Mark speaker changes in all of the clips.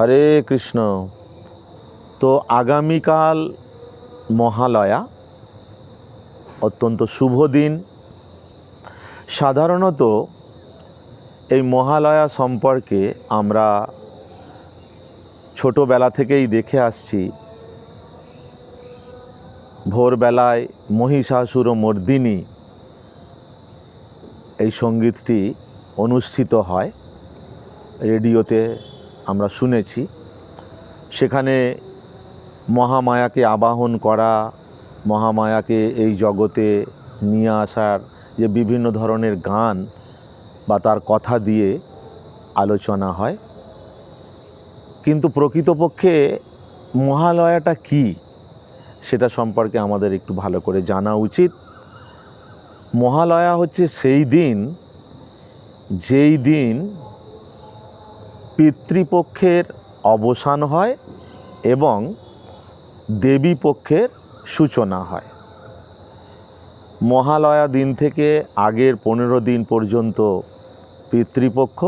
Speaker 1: হরে কৃষ্ণ। তো আগামীকাল মহালয়া, অত্যন্ত শুভ দিন। সাধারণত এই মহালয়া সম্পর্কে আমরা ছোটোবেলা থেকেই দেখে আসছি। ভোরবেলায় মহিষাসুর মর্দিনী এই সঙ্গীতটি অনুষ্ঠিত হয় রেডিওতে আমরা শুনেছি। সেখানে মহামায়াকে আবাহন করা, মহামায়াকে এই জগতে নিয়ে আসার যে বিভিন্ন ধরনের গান বা তার কথা দিয়ে আলোচনা হয়। কিন্তু প্রকৃতপক্ষে মহালয়াটা কি সেটা সম্পর্কে আমাদের একটু ভালো করে জানা উচিত। মহালয়া হচ্ছে সেই দিন, যেই দিন পিতৃপক্ষের অবসান হয় এবং দেবী পক্ষের সূচনা হয়। মহালয়া দিন থেকে আগের পনেরো দিন পর্যন্ত পিতৃপক্ষ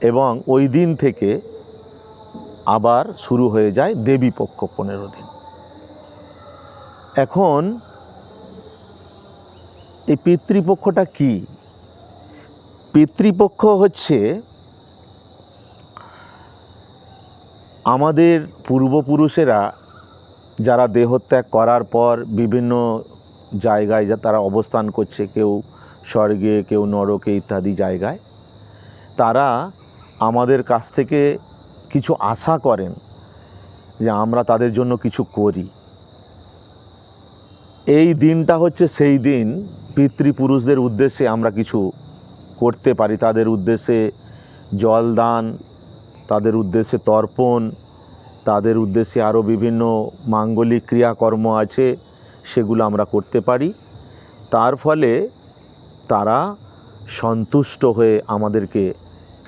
Speaker 1: এবং ওই দিন থেকে আবার শুরু হয়ে যায় দেবী পক্ষ পনেরো দিন। এখন এই পিতৃপক্ষটা কি? পিতৃপক্ষ হচ্ছে আমাদের পূর্বপুরুষেরা যারা দেহত্যাগ করার পর বিভিন্ন জায়গায় যা তারা অবস্থান করছে, কেউ স্বর্গে, কেউ নরকে ইত্যাদি জায়গায়, তারা আমাদের কাছ থেকে কিছু আশা করেন যে আমরা তাদের জন্য কিছু করি। এই দিনটা হচ্ছে সেই দিন পিতৃপুরুষদের উদ্দেশ্যে আমরা কিছু করতে পারি। তাদের উদ্দেশ্যে জলদান তাদের উদ্দেশ্যে তর্পণ, তাদের উদ্দেশ্যে আরও বিভিন্ন মাঙ্গলিক ক্রিয়াকর্ম আছে, সেগুলো আমরা করতে পারি। তার ফলে তারা সন্তুষ্ট হয়ে আমাদেরকে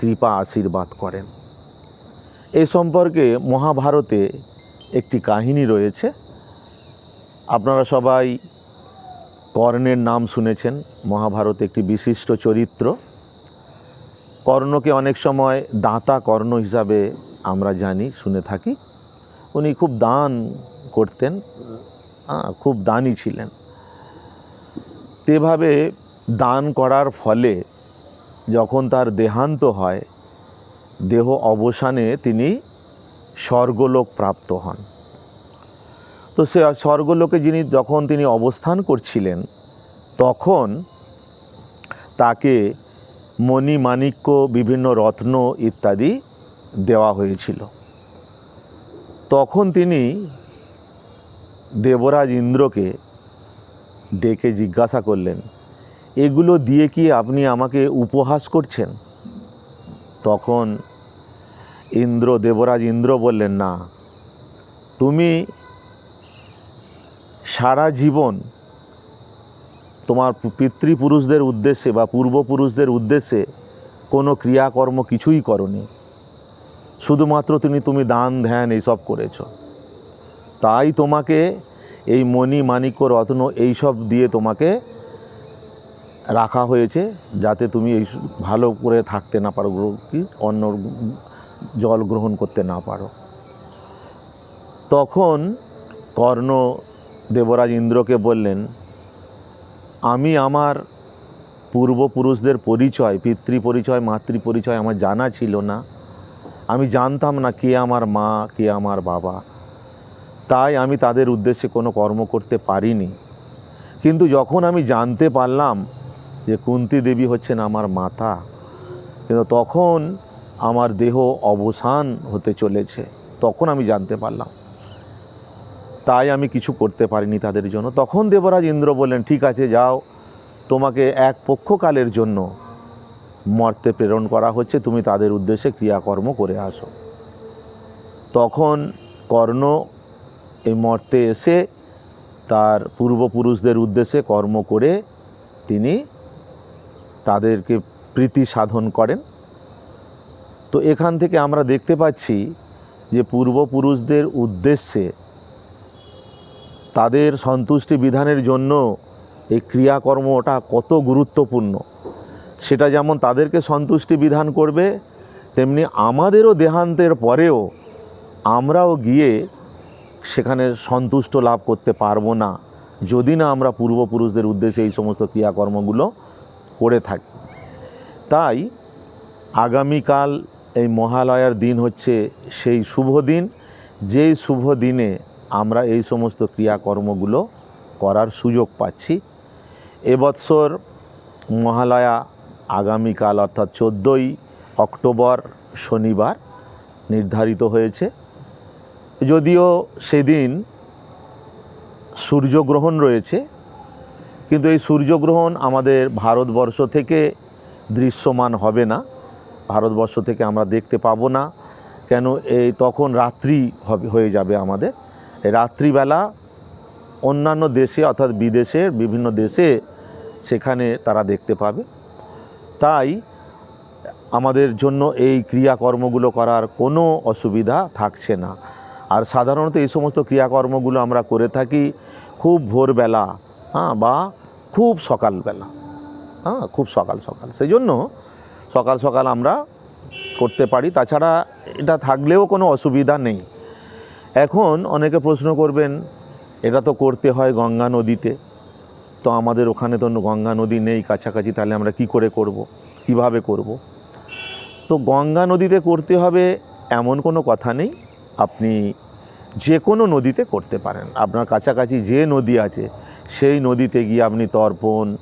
Speaker 1: কৃপা আশীর্বাদ করেন। এ সম্পর্কে মহাভারতে একটি কাহিনী রয়েছে। আপনারা সবাই কর্ণের নাম শুনেছেন। মহাভারতে একটি বিশিষ্ট চরিত্র। কর্ণকে অনেক সময় দাঁতা কর্ণ হিসাবে আমরা জানি, শুনে থাকি। উনি খুব দান করতেন খুব দানি ছিলেন। তেভাবে দান করার ফলে যখন তার দেহান্ত হয়, দেহ অবসানে তিনি স্বর্গলোক প্রাপ্ত হন। তো সে স্বর্গলোকে যিনি যখন তিনি অবস্থান করছিলেন, তখন তাকে মণি মাণিক্য, বিভিন্ন রত্ন ইত্যাদি দেওয়া হয়েছিল। তখন তিনি দেবরাজ ইন্দ্রকে ডেকে জিজ্ঞাসা করলেন, এগুলো দিয়ে কি আপনি আমাকে উপহাস করছেন? তখন ইন্দ্র, দেবরাজ ইন্দ্র বললেন, না। তুমি সারা জীবন তোমার পিতৃপুরুষদের উদ্দেশ্যে বা পূর্বপুরুষদের উদ্দেশ্যে কোনো ক্রিয়াকর্ম কিছুই করনি। শুধুমাত্র তুমি তুমি দান, ধ্যান এইসব করেছ। তাই তোমাকে এই মণি, মাণিক্য, রত্ন এইসব দিয়ে তোমাকে রাখা হয়েছে যাতে তুমি এই ভালো করে থাকতে না পারো কি অন্য জল গ্রহণ করতে না পারো। তখন কর্ণ দেবরাজ ইন্দ্রকে বললেন আমি আমার পূর্বপুরুষদের পরিচয় পিতৃ পরিচয় মাতৃ পরিচয় আমার জানা ছিল না। আমি জানতাম না কে আমার মা, কে আমার বাবা। তাই আমি তাদের উদ্দেশ্যে কোনো কর্ম করতে পারিনি। কিন্তু যখন আমি জানতে পারলাম যে কুন্তি দেবী হচ্ছেন আমার মাতা, কিন্তু তখন আমার দেহ অবসান হতে চলেছে, তখন আমি জানতে পারলাম। তাই আমি কিছু করতে পারিনি তাদের জন্য। তখন দেবরাজ ইন্দ্র বললেন, ঠিক আছে, যাও। তোমাকে এক পক্ষকালের জন্য মর্তে প্রেরণ করা হচ্ছে। তুমি তাদের উদ্দেশ্যে ক্রিয়াকর্ম করে আসো। তখন কর্ণ এই মর্তে এসে তার পূর্বপুরুষদের উদ্দেশ্যে কর্ম করে তিনি তাদেরকে প্রীতি সাধন করেন। তো এখান থেকে আমরা দেখতে পাচ্ছি যে পূর্বপুরুষদের উদ্দেশ্যে তাদের সন্তুষ্টি বিধানের জন্য এই ক্রিয়াকর্মটা কত গুরুত্বপূর্ণ। সেটা যেমন তাদেরকে সন্তুষ্টি বিধান করবে, তেমনি আমাদেরও দেহান্তের পরেও আমরাও গিয়ে সেখানে সন্তুষ্ট লাভ করতে পারব না, যদি না আমরা পূর্বপুরুষদের উদ্দেশ্যে এই সমস্ত ক্রিয়াকর্মগুলো করে থাকি। তাই আগামীকাল এই মহালয়ার দিন হচ্ছে সেই শুভ দিন। যেই শুভ দিনে আমরা এই সমস্ত ক্রিয়াকর্মগুলো করার সুযোগ পাচ্ছি। এবৎসর মহালয়া আগামীকাল অর্থাৎ চোদ্দোই অক্টোবর শনিবার নির্ধারিত হয়েছে। যদিও সেদিন সূর্যগ্রহণ রয়েছে, কিন্তু এই সূর্যগ্রহণ আমাদের ভারতবর্ষ থেকে দৃশ্যমান হবে না। ভারতবর্ষ থেকে আমরা দেখতে পাবো না কেন এই তখন রাত্রি হবে, হয়ে যাবে আমাদের। রাত্রিবেলা অন্যান্য দেশে অর্থাৎ বিদেশের বিভিন্ন দেশে সেখানে তারা দেখতে পাবে। তাই আমাদের জন্য এই ক্রিয়াকর্মগুলো করার কোনো অসুবিধা থাকছে না। আর সাধারণত এই সমস্ত ক্রিয়াকর্মগুলো আমরা করে থাকি খুব ভোরবেলা হ্যাঁ বা খুব সকালবেলা হ্যাঁ খুব সকাল সকাল। সেই জন্য সকাল সকাল আমরা করতে পারি। তাছাড়া এটা থাকলেও কোনো অসুবিধা নেই। এখন অনেকে প্রশ্ন করবেন, এটা তো করতে হয় গঙ্গা নদীতে। তো আমাদের ওখানে তো গঙ্গা নদী নেই কাছাকাছি, তাহলে আমরা কি করে করব? কীভাবে করব? তো গঙ্গা নদীতে করতে হবে এমন কোনো কথা নেই। আপনি যে কোনো নদীতে করতে পারেন। আপনার কাছাকাছি যে নদী আছে, সেই নদীতে গিয়ে আপনি তর্পণ,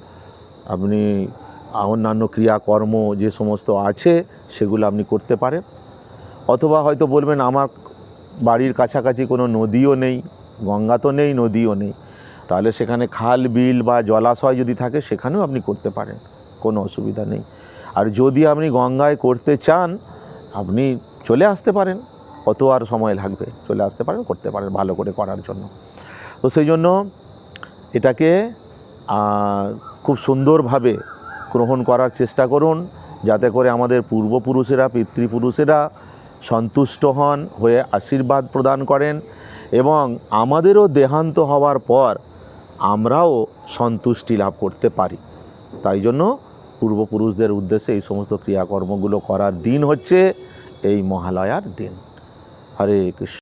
Speaker 1: আপনি অন্যান্য ক্রিয়াকর্ম যে সমস্ত আছে, সেগুলো আপনি করতে পারেন। অথবা হয়তো বলবেন, আমার বাড়ির কাছাকাছি কোনো নদীও নেই, গঙ্গা তো নেই, নদীও নেই। তাহলে সেখানে খাল, বিল বা জলাশয় যদি থাকে, সেখানেও আপনি করতে পারেন, কোনো অসুবিধা নেই। আর যদি আপনি গঙ্গায় করতে চান, আপনি চলে আসতে পারেন কত আর সময় লাগবে, চলে আসতে পারেন, করতে পারেন, ভালো করে করার জন্য। তো সেই জন্য এটাকে খুব সুন্দরভাবে গ্রহণ করার চেষ্টা করুন, যাতে করে আমাদের পূর্বপুরুষেরা, পিতৃপুরুষেরা সন্তুষ্ট হন, হয়ে আশীর্বাদ প্রদান করেন এবং আমাদেরও দেহান্ত হওয়ার পর আমরাও সন্তুষ্টি লাভ করতে পারি। তাই জন্য পূর্বপুরুষদের উদ্দেশ্যে এই সমস্ত ক্রিয়াকর্মগুলো করার দিন হচ্ছে এই মহালয়ার দিন। হরে কৃষ্ণ।